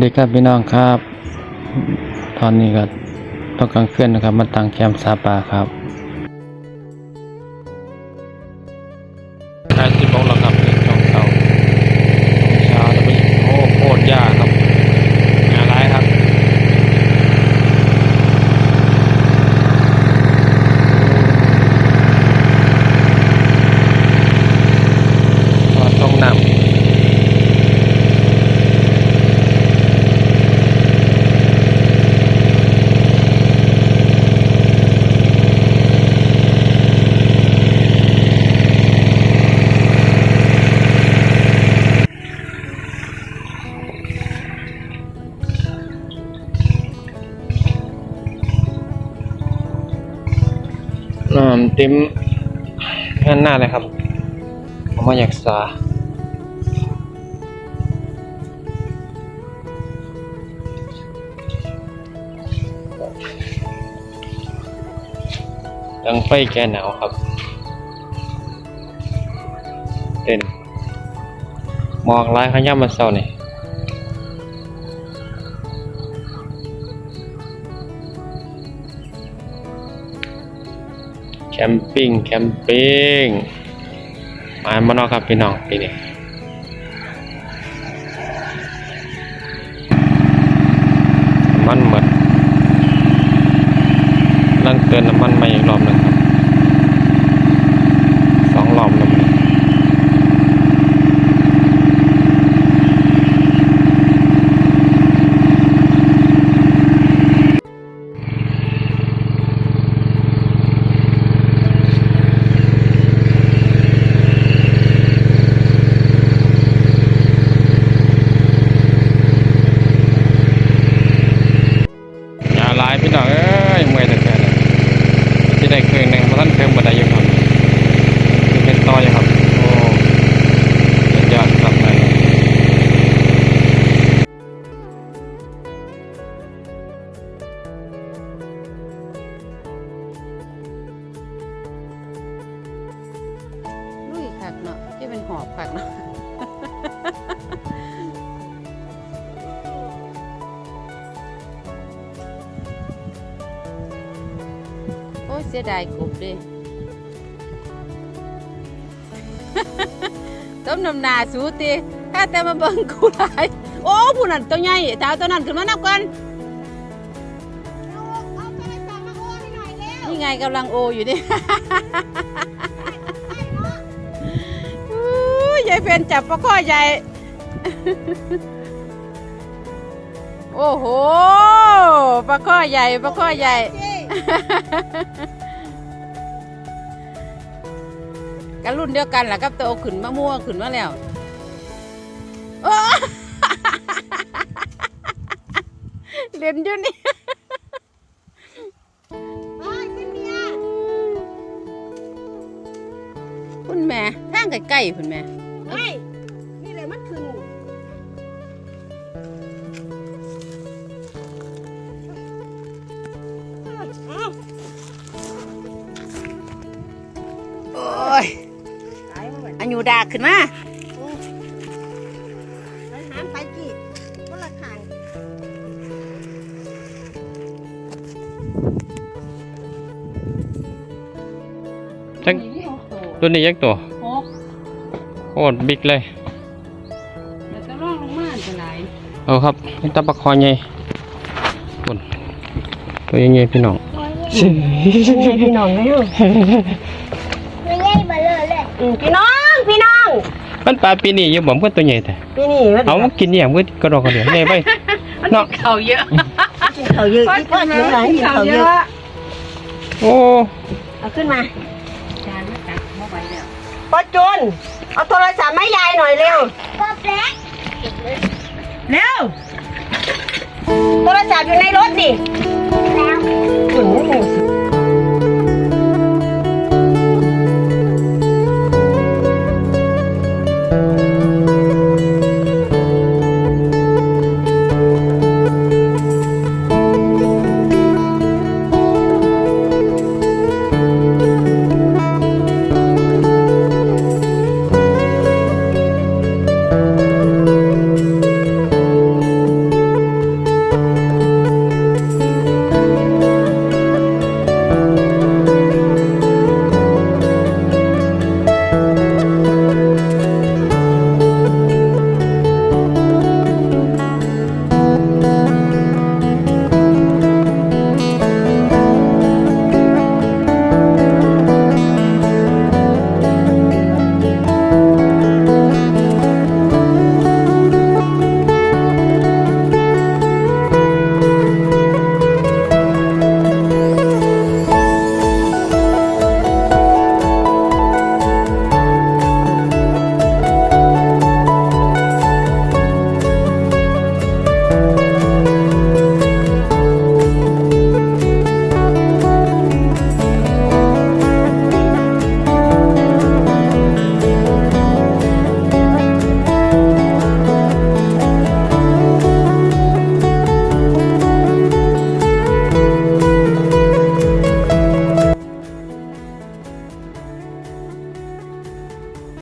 เด็กครับพี่น้องครับ ตอนนี้ก็ต้องกลางคืนนะครับ มาตั้งแคมป์ซาปาครับ เต็มงานหน้าเลยครับผมมาอยากสาดังไฟแกหนาวครับเต้นหมอกลายขย่ำมาเศร้านี่ แคมปิ้งแคมปิ้งมามานอกครับพี่น้องปีนี้มันหมดนั่งเตินน้ำมันมาอีกรอบหนึ่งครับ เนาะที่เป็นหอบคักเนาะโอ้ยเสียดายกบเดิต้มน้ำหนาสูติถ้าแต่มาเบิ่งกูหลายโอ้ผู้นั้นตัวใหญ่แต่เอาตัวนั้นขึ้นมานับกันนี่ไงกำลังโออยู่นี่ นจับปลาข้อใหญ่ โอ้โหปลาข้อใหญ่ปลาข้อใหญ่ กันรุ่นเดียวกันแหละครับแตัวเอาขึ้นมาม่วงขึ้นมาแล้วโอ้เล่นอยู่นี่คุณแม่ทางใกล้ๆคุณแม่ ไม่นี่เลยมันขึ้นโอ้ยตายมาเหมือนอันอยู่ดากขึ้นมาอาหารไปกี่คนละขางจังตัวนี้ยักษ์ตัวหก โคตรบิ๊กเลยแล้วก็ร่องลงมาจะไหนเอาครับนี่ตะปะคอใหญ่บนตัวใหญ่ๆพี่น้องพี่น้องไม่รู้ไม่ใช่เบลเลยเลยพี่น้องพี่น้องมันปลาปีนี้อยู่บ่มนก็ตัวใหญ่แต่พี่นี่มันเอามากินเนี่ยมันก็กระดอกกระเดียวใหญ่ไปเนาะเขาเยอะกินเขาเยอะอีกว่ากินอะไรกินเขาเยอะโอ้เอาขึ้นมาจานมาตักมาไว้แล้วปอจุน เอาโทรศัพท์มาให้ยายหน่อยเร็วปอแป๊กเร็ว โทรศัพท์อยู่ในรถดิแล้ว